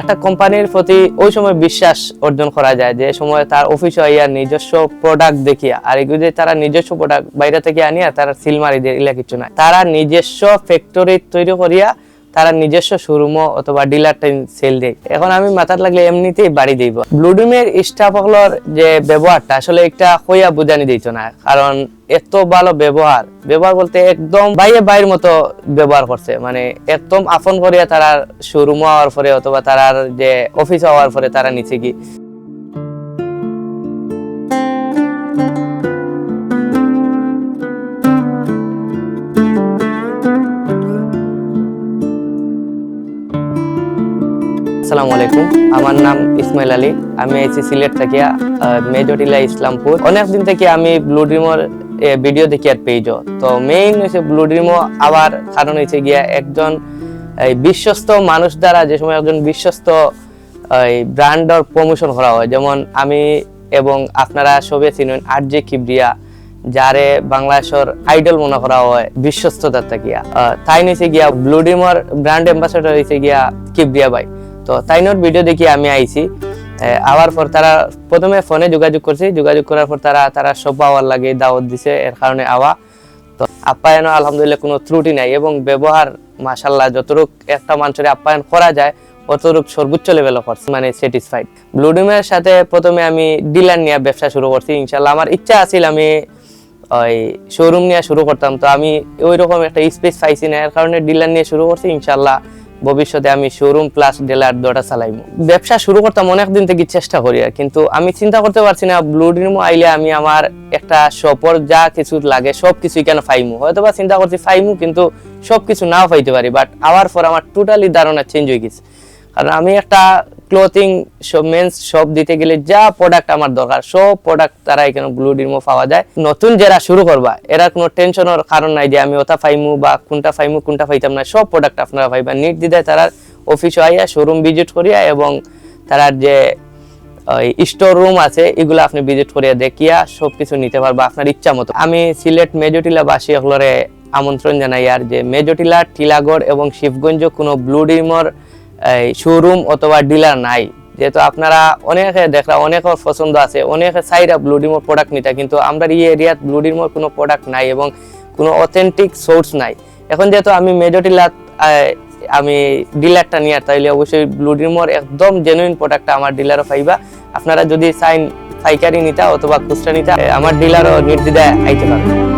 একটা কোম্পানির প্রতি ওই সময় বিশ্বাস অর্জন করা যায় যে সময় তার অফিস আইয়া নিজস্ব প্রোডাক্ট দেখিয়া, আর এগুলো যে তারা নিজস্ব প্রোডাক্ট বাইরে থেকে আনিয়া তারা সিল মারি দিয়ে কিছু নাই। তারা নিজস্ব ফ্যাক্টরি তৈরি করিয়া তারা নিজস্ব শোরুমও অথবা ডিলার সেল দেয়। এখন আমি মাথার লাগলে এমনিতেই বাড়ি দিব। ব্লুডিমের স্টাফ হলর যে ব্যবহারটা আসলে একটা হইয়া বুঝানি দিত না। কারণ এত ভালো ব্যবহার ব্যবহার বলতে একদম বাইরে বাইরের মতো ব্যবহার করছে মানে একদম আপন করিয়া তারা শোরুম হওয়ার পরে অথবা তারার যে অফিস হওয়ার পরে তারা নিচে কি আসসালামু আলাইকুম। আমার নাম ইসমাইল আলী। আমি আইছি সিলেট থেকে মেজরিলা ইসলামপুর। অনেকদিন থেকে আমি ব্লু ড্রিমর ভিডিও দেখি আর পেজও তো মেইন হচ্ছে ব্লু ড্রিমও আবার কারণ হয়েছে গিয়া একজন, এই বিশ্বস্ত মানুষ দ্বারা যে সময় একজন বিশ্বস্ত ব্র্যান্ডর প্রমোশন করা হয়। যেমন আমি এবং আপনারা সবে চিনেন আর জে কিবরিয়া, যারে বাংলাদেশের আইডল মনে করা হয়, বিশ্বস্ততার থাকিয়া। তাই নিচে গিয়া ব্লু ডিমর ব্র্যান্ড অ্যাম্বাসেডর হয়েছে গিয়া কিবরিয়া ভাই। তো তাইনোর ভিডিও দেখি আমি আইছি। আওয়ার পর তারা প্রথমে ফোনে যোগাযোগ করছি। যোগাযোগ করার পর তারা তারা সব পাওয়ার লাগে দাওয়াত দিছে, এর কারণে আওয়া। তো আপ্যায়নও আলহামদুলিল্লাহ কোনো ত্রুটি নাই এবং ব্যবহার মাশাল্লাহ যতটুক একটা মানুষের আপ্যায়ন করা যায়, অতটুক সর্বোচ্চ লেভেলও করছে মানে স্যাটিসফাইড ব্লুডুমের সাথে প্রথমে আমি ডিলার নিয়ে ব্যবসা শুরু করছি ইনশাল্লাহ আমার ইচ্ছা আছিল আমি ওই শোরুম নিয়ে শুরু করতাম, তো আমি ওই রকম একটা স্পেস পাইছি না, এর কারণে ডিলার নিয়ে শুরু করছি ইনশাল্লাহ ভবিষ্যতে আমি শোরুম প্লাস ডেলার দুটা চালাইবো ব্যবসা শুরু করতে অনেক দিন থেকে চেষ্টা করি আর, কিন্তু আমি চিন্তা করতে পারছি না ব্লু ড্রিম আইলে আমি আমার একটা সপর যা কিছু লাগে সব কিছুই কেন ফাইমু হয়তো বা চিন্তা করছি ফাইমু কিন্তু সব কিছু নাও পাইতে পারি বাট আওয়ার পর আমার টোটালি ধারণা চেঞ্জ হয়ে গেছে। কারণ আমি একটা ক্লোথিং সব মেন্স সব দিতে গেলে যা প্রোডাক্ট আমার দরকার, সব প্রোডাক্ট তারা এখানে ব্লু ডিমো পাওয়া যায়। নতুন যারা শুরু করবা, এরা কোনো টেনশনের কারণ নাই যে আমি ওটা ফাইমু বা কোনটা ফাইমু কোনটা ফাইতাম না। সব প্রোডাক্ট আপনারা পাইবা। নির্দ্বিধায় তারা অফিসে আইয়া শোরুম ভিজিট করিয়া এবং তারার যে, ওই স্টোর রুম আছে, এগুলো আপনি ভিজিট করিয়া দেখিয়া সব কিছু নিতে পারবা আপনার ইচ্ছা মতো। আমি সিলেট মেজটিলা বাসী হলরে আমন্ত্রণ জানাই আর যে, মেজটিলা, টিলাগড় এবং শিবগঞ্জ কোনো ব্লু ডিমর শোরুম অথবা ডিলার নাই। যেহেতু আপনারা অনেকে দেখরা অনেকের পছন্দ আছে, অনেকে চাইরা ব্লু ডিমোর প্রোডাক্ট নিতে, কিন্তু আমরা এই এরিয়াত ব্লু ডিমোর কোনো প্রোডাক্ট নাই এবং কোনো অথেন্টিক সোর্স নাই। এখন যেহেতু আমি মেজটিলা আমি ডিলারটা নিয়ে তাইলে অবশ্যই ব্লু ডিমোর একদম জেনুইন প্রোডাক্টটা আমার ডিলারও পাইবা। আপনারা যদি চাইন পাইকারি নিতা অথবা খুচরা নিতা আমার ডিলারও নির্দ্বিধায় আইতে পারবেন